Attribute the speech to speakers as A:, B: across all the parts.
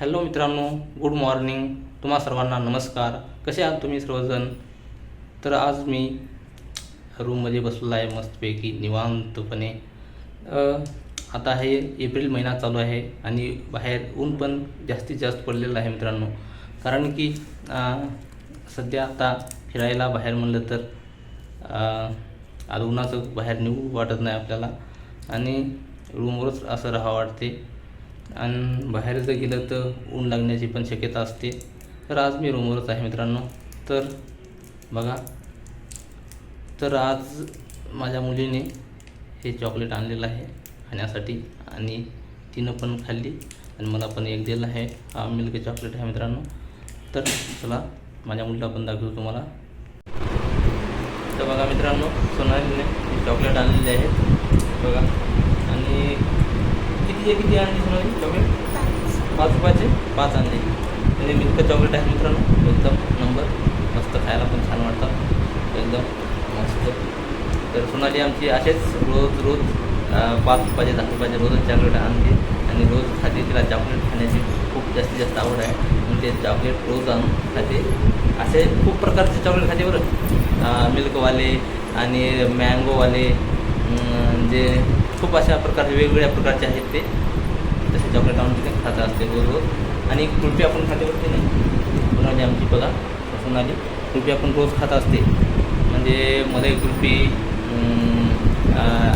A: Hello मित्रांनो good morning. तुम्हा सर्वांना नमस्कार. कसे आहात तुम्ही सर्वजण? तर आज मी रूममध्ये बसलेला आहे मस्तपैकी निवांतपणे. आता हे एप्रिल महिना चालू आहे आणि बाहेर ऊन पण जास्तीत जास्त पडलेलं आहे मित्रांनो. कारण की सध्या आता फिरायला बाहेर म्हणलं तर आज उन्हाचं बाहेर निघू वाटत नाही आपल्याला. आणि रूमवरच असं राहावं वाटते. आणि बाहेर जर गेलं तर ऊन लागण्याची पण शक्यता असते. तर आज मी रूमवरच आहे मित्रांनो. तर बघा. तर आज माझ्या मुलीने हे चॉकलेट आणलेलं आहे खाण्यासाठी आणि तिनं पण खाल्ली आणि मला पण एक दिलं आहे. हा मिल्क चॉकलेट आहे मित्रांनो. तर चला माझ्या मुलीला पण दाखवतो तुम्हाला. तर बघा मित्रांनो सोनालीने हे चॉकलेट आणलेले आहेत बघा. कितीचे किती आणली सोनाली चॉकलेट पाच रुपयाचे? पाच आणले. म्हणजे मिल्क चॉकलेट आहे मित्रांनो. एकदम नंबर. मस्त खायला पण छान वाटतात एकदम मस्त. तर सोनाली आमची असेच रोज रोज पाच रुपयाचे दहा रुपयाचे रोजच चॉकलेट आणते. आणि रोज खाते. तिला चॉकलेट खाण्याची खूप जास्तीत जास्त आवड आहे. म्हणजे चॉकलेट रोज आणून खाते. असे खूप प्रकारचे चॉकलेट खाते बरं. मिल्कवाले आणि मँगोवाले जे खूप अशा प्रकारचे वेगवेगळ्या प्रकारचे आहेत ते. तसे चॉकलेट आणून तिथे खात असते रोज आणि कुल्फी आपण खाते होते नाही? सोनाली आमची बघा सोनाली कुल्फी आपण रोज खात असते. म्हणजे मलाई कुल्फी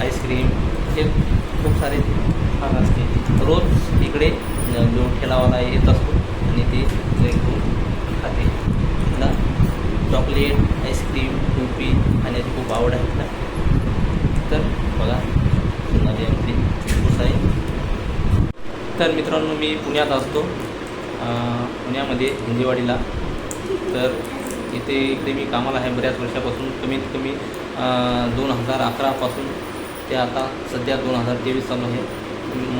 A: आईस्क्रीम हे खूप सारे खात असते. रोज इकडे जो ठेलावाला येत असतो आणि ते खाते. तिला चॉकलेट आईस्क्रीम कुल्फी खाण्याची खूप आवड आहे तिला. तर बघा माझी आमची खूप आहे तर मित्रांनो मी पुण्यात असतो. पुण्यामध्ये हिंजेवाडीला तर इथे इकडे मी कामाला आहे बऱ्याच वर्षापासून. कमीत कमी दोन हजार अकरापासून ते आता सध्या दोन हजार तेवीस चालू आहे.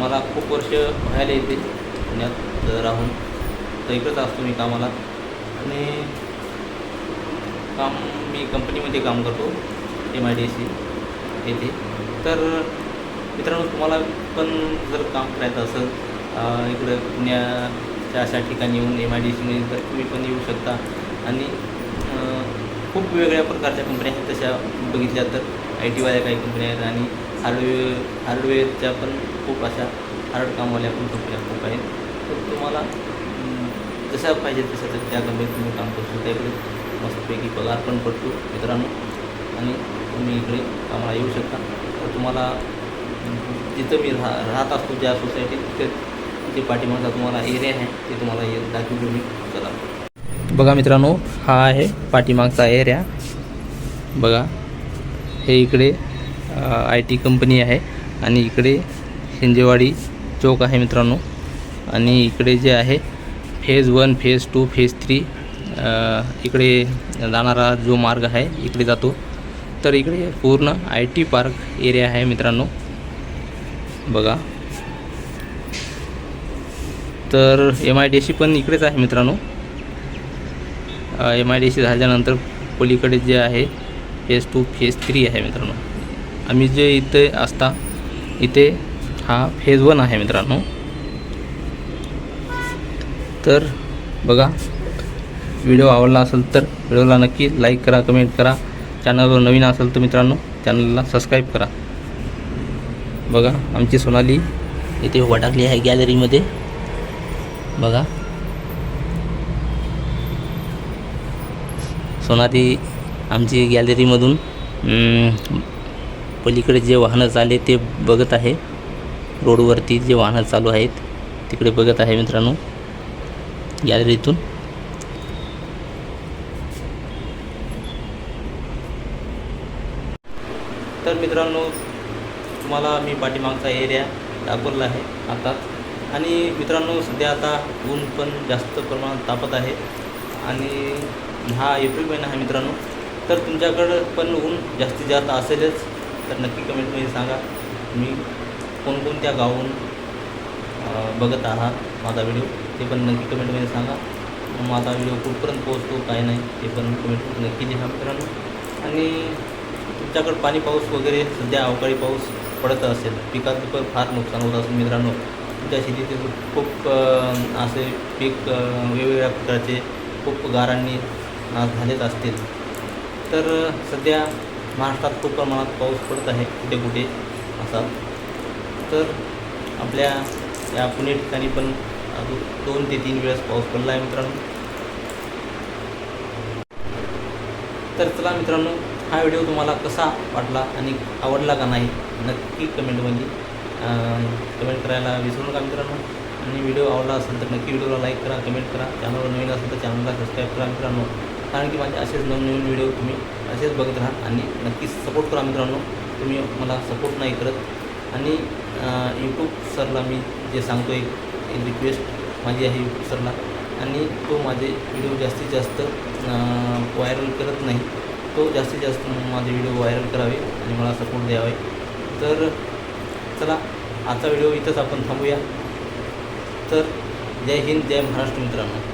A: मला खूप वर्ष व्हायला येते पुण्यात राहून. तर इकडेच असतो मी कामाला. आणि काम मी कंपनीमध्ये काम करतो. एम आय डी सी येथे. तर मित्रांनो तुम्हाला पण जर काम करायचं असेल इकडं पुण्याच्या अशा ठिकाणी येऊन एम आय डी सीमध्ये तर तुम्ही पण येऊ शकता. आणि खूप वेगळ्या प्रकारच्या कंपन्या आहेत तशा बघितल्या तर आय टीवाल्या काही कंपन्या आहेत आणि हार्डवेअर हार्डवेअरच्या पण खूप अशा हार्ड कामवाल्या पण कंपन्या खूप आहेत. तर तुम्हाला जशा पाहिजे तशा तर त्या कंपनीत तुम्ही काम करू शकता. इकडे मस्तपैकी पगार पण पडतो मित्रांनो. आणि तुम्ही इकडे कामाला येऊ शकता. तर तुम्हाला जिथं मी राह राहत असतो ज्या सोसायटीत तिथे जे पाठीमागचा तुम्हाला एरिया आहे ते तुम्हाला ये दाखवतो मी. चला. बघा मित्रांनो हा आहे पाठीमागचा एरिया बघा हे इकडे आय टी कंपनी आहे आणि इकडे शिंजेवाडी चौक आहे मित्रांनो. आणि इकडे जे आहे phase one phase two phase three इकडे जाणारा जो मार्ग आहे इकडे जातो. तर इकडे पूर्ण आय टी पार्क एरिया आहे मित्रांनो. बघा. तर एम आय डी सी पण इकडेच आहे मित्रांनो. एम आय डी सी झाल्यानंतर पलीकडे जे आहे फेज टू फेज थ्री आहे मित्रांनो. आम्ही जे इथे असता इथे हा फेज वन आहे मित्रांनो. तर बघा व्हिडिओ आवडला असेल तर व्हिडिओला नक्की लाईक करा कमेंट करा. चॅनलवर नवीन असेल तर मित्रांनो चॅनलला सबस्क्राईब करा. बघा आमची सोनाली इथे उभा आहे गॅलरीमध्ये बघा. सोनाली आमची गॅलरीमधून पलीकडे जे वाहनं चालले ते बघत आहे. रोडवरती जे वाहनं चालू आहेत तिकडे बघत आहे मित्रांनो गॅलरीतून तर मित्रांनो तुम्हाला मी पाठीमागचा एरिया दाखवला आहे आता. आणि मित्रांनो सध्या आता ऊन पण जास्त प्रमाणात तापत आहे. आणि हा एप्रिल महिना आहे मित्रांनो. तर तुमच्याकडं पण ऊन जास्तीत जास्त असेलच तर नक्की कमेंटमध्ये सांगा. तुम्ही कोणकोणत्या गावून बघत आहात माझा व्हिडिओ ते पण नक्की कमेंटमध्ये सांगा. माझा व्हिडिओ कुठपर्यंत पोहोचतो काय नाही ते पण कमेंट नक्की लिहा मित्रांनो. आणि तुमच्याकडं पाणी पाऊस वगैरे सध्या अवकाळी पाऊस पडत असेल पिकाचं पण फार नुकसान होत असेल मित्रांनो. तुमच्या शेतीचे खूप असे पीक वेगवेगळ्या प्रकारचे खूप गारांनी झालेच असतील. तर सध्या महाराष्ट्रात खूप प्रमाणात पाऊस पडत आहे कुठे कुठे असा. तर आपल्या या पुणे ठिकाणी पण दोन ते तीन वेळेस पाऊस पडला आहे मित्रांनो. तर चला मित्रांनो हा व्हिडिओ तुम्हाला कसा वाटला आणि आवडला का नाही नक्की कमेंटमध्ये म्हणजे, कमेंट करायला विसरू नका मित्रांनो. आणि व्हिडिओ आवडला असेल तर नक्की व्हिडिओला लाईक करा कमेंट करा. चॅनलवर नवीन असेल तर चॅनलला सबस्क्राईब करा मित्रांनो. कारण की माझे असेच नवनवीन व्हिडिओ तुम्ही असेच बघत राहा आणि नक्कीच सपोर्ट करा मित्रांनो. तुम्ही मला सपोर्ट नाही करत. आणि यूट्यूब सरला मी जे सांगतो एक रिक्वेस्ट माझी आहे यूट्यूब सरला. आणि तो माझे व्हिडिओ जास्तीत जास्त व्हायरल करत नाही. तो जास्तीत जास्त माझे व्हिडिओ व्हायरल करावे आणि मला सपोर्ट द्यावे. तर चला आजचा व्हिडिओ इथंच आपण थांबूया. तर जय हिंद जय महाराष्ट्र मित्रांनो.